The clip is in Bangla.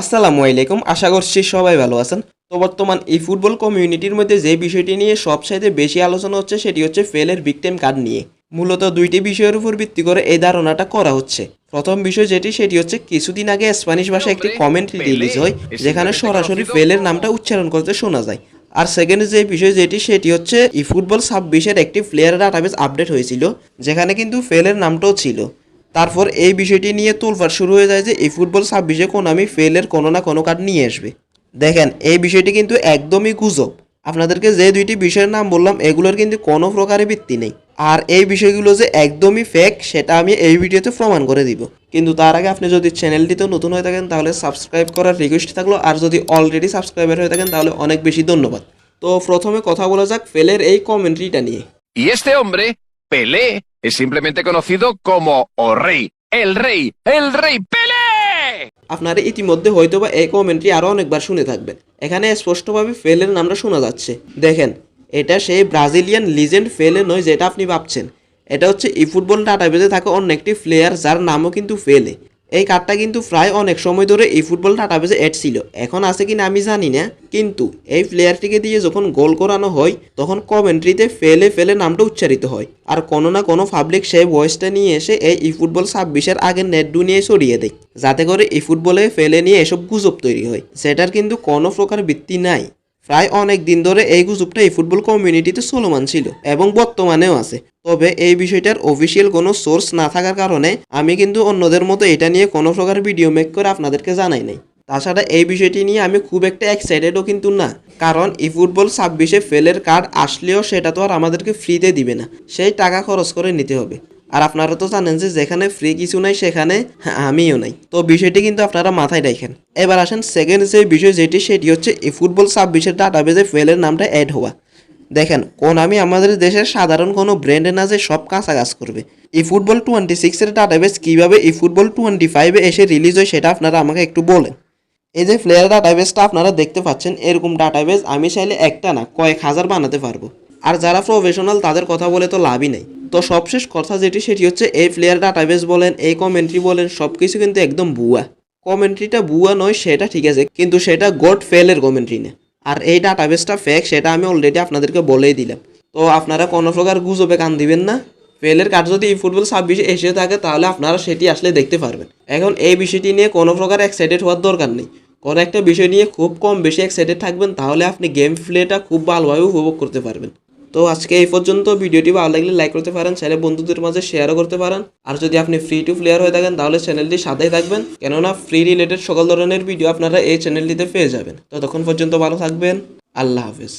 আসসালামু আলাইকুম, আশা করছি সবাই ভালো আছেন। তো বর্তমান এই ফুটবল কমিউনিটির মধ্যে যে বিষয়টি নিয়ে সবচাইতে বেশি আলোচনা হচ্ছে সেটি হচ্ছে ফেলের ভিকটিম কার্ড নিয়ে। মূলত দুইটি বিষয়ের উপর ভিত্তি করে এই ধারণাটা করা হচ্ছে। প্রথম বিষয় যেটি, সেটি হচ্ছে কিছুদিন আগে স্প্যানিশ ভাষায় একটি কমেন্ট রিলিজ হয়, যেখানে সরাসরি ফেলের নামটা উচ্চারণ করতে শোনা যায়। আর সেকেন্ড যে বিষয় যেটি, সেটি হচ্ছে ই ফুটবল ছাব্বিশের একটি প্লেয়ার ডাটাবেস আপডেট হয়েছিল, যেখানে কিন্তু ফেলের নামটাও ছিল। তারপর এই বিষয়টি নিয়ে তোলফার শুরু হয়ে যায় যে এই ফুটবল ছাব্বিশে কোনামি ফেলের কোনো না কোনো কার্ড নিয়ে আসবে। দেখেন, এই বিষয়টি কিন্তু একদমই গুজব। আপনাদেরকে যে দুইটি বিষয়ের নাম বললাম, এগুলোর কিন্তু কোনো প্রকারের ভিত্তি নেই। আর এই বিষয়গুলো যে একদমই ফেক সেটা আমি এই ভিডিওতে প্রমাণ করে দিব। কিন্তু তার আগে আপনি যদি চ্যানেলটিতে নতুন হয়ে থাকেন, তাহলে সাবস্ক্রাইব করার রিকোয়েস্ট থাকল। আর যদি অলরেডি সাবস্ক্রাইবার হয়ে থাকেন, তাহলে অনেক বেশি ধন্যবাদ। তো প্রথমে কথা বলা যাক ফেলের এই কমেন্ট্রিটা নিয়ে। Es simplemente conocido como O Rey, el Rey, el Rey Pele. আপনারা ইতিমধ্যে হয়তো বা এই কমেন্টটি আরও অনেকবার শুনে থাকবেন। এখানে স্পষ্টভাবে ফেলের নামটা শোনা যাচ্ছে। দেখেন এটা সেই ব্রাজিলিয়ান লিজেন্ড ফেলে নয় যেটা আপনি ভাবছেন। এটা হচ্ছে ই ফুটবল ডাটাবেজে থাকা অন্য একটি প্লেয়ার যার নামও কিন্তু ফেলে এই কার্ডটা কিন্তু প্রায় অনেক সময় ধরে এই ফুটবল ডাটাবেজে অ্যাড ছিল। এখন আছে কিনা আমি জানি না, কিন্তু এই প্লেয়ারটিকে দিয়ে যখন গোল করানো হয়, তখন কমেন্ট্রিতে ফেলে ফেলে নামটা উচ্চারিত হয়। আর কোনো না কোনো পাবলিক সেই ভয়েসটা নিয়ে এসে এই ই ফুটবল ছাব্বিশের আগের নেট দুনিয়ায় ছড়িয়ে দেয়। যাতে করে এই ফুটবলে ফেলে নিয়ে এসব গুজব তৈরি হয়। সেটার কিন্তু কোনো প্রকার ভিত্তি নাই। প্রায় অনেক দিন ধরে এই গুজবটা এই ফুটবল কমিউনিটিতে চলমান ছিল এবং বর্তমানেও আছে। তবে এই বিষয়টার অফিসিয়াল কোনো সোর্স না থাকার কারণে আমি কিন্তু অন্যদের মতো এটা নিয়ে কোনো প্রকার ভিডিও মেক করে আপনাদেরকে জানাই নাই। তাছাড়া এই বিষয়টি নিয়ে আমি খুব একটা এক্সাইটেডও কিন্তু না। কারণ ই ফুটবল ছাব্বিশে ফেলের কার্ড আসলেও সেটা তো আর আমাদেরকে ফ্রিতে দিবে না। সেই টাকা খরচ করে নিতে হবে। আর আপনারা তো জানেন যে যেখানে ফ্রি কিছু নাই, সেখানে আমিও নাই। তো বিষয়টি কিন্তু আপনারা মাথায় রাখেন। এবার আসেন সেকেন্ড যে বিষয় যেটি, সেটি হচ্ছে এই ফুটবল ছাব্বিশের ডাটাবেজে ফেলের নামটা অ্যাড হওয়া। দেখেন, কোন আমি আমাদের দেশের সাধারণ কোনো ব্র্যান্ডে না যে সব কাঁচা কাজ করবে। এই ফুটবল টোয়েন্টি সিক্সের ডাটাবেস কীভাবে এই ফুটবল টোয়েন্টি ফাইভে এসে রিলিজ হয়, সেটা আপনারা আমাকে একটু বলেন। এই যে প্লেয়ার ডাটাবেসটা আপনারা দেখতে পাচ্ছেন, এরকম ডাটাবেস আমি চাইলে একটা না, কয়েক হাজার বানাতে পারব। আর যারা প্রফেশনাল তাদের কথা বলে তো লাভই নেই। তো সবশেষ কথা যেটি সেটি হচ্ছে, এই প্লেয়ার ডাটাবেস বলেন, এই কমেন্ট্রি বলেন সব কিছু কিন্তু একদম বুয়া কমেন্ট্রিটা বুয়া নয়, সেটা ঠিক আছে, কিন্তু সেটা গড ফেলের কমেন্ট্রি না। আর এই ডাটাবেসটা ফেক সেটা আমি অলরেডি আপনাদেরকে বলেই দিলাম। তো আপনারা কোনো প্রকার গুজবে কান দিবেন না। ফেলের কার্ড যদি ফুটবল ছাব্বিশে এসে থাকে, তাহলে আপনারা সেটি আসলে দেখতে পারবেন। এখন এই বিষয়টি নিয়ে কোনো প্রকার এক্সাইটেড হওয়ার দরকার নেই। কোনো একটা বিষয় নিয়ে খুব কম বেশি এক্সাইটেড থাকবেন, তাহলে আপনি গেম প্লেটা খুব ভালোভাবে উপভোগ করতে পারবেন। তো আজকে এই পর্যন্ত ভিডিওটি ভালো লাগলে লাইক করতে পারেন, চাইলে বন্ধুদের মাঝে শেয়ারও করতে পারেন। আর যদি আপনি ফ্রি টু প্লেয়ার হয়ে থাকেন, তাহলে চ্যানেলটি সাথেই থাকবেন। কেননা ফ্রি রিলেটেড সকল ধরনের ভিডিও আপনারা এই চ্যানেলটিতে পেয়ে যাবেন। তো তখন পর্যন্ত ভালো থাকবেন। আল্লাহ হাফিজ।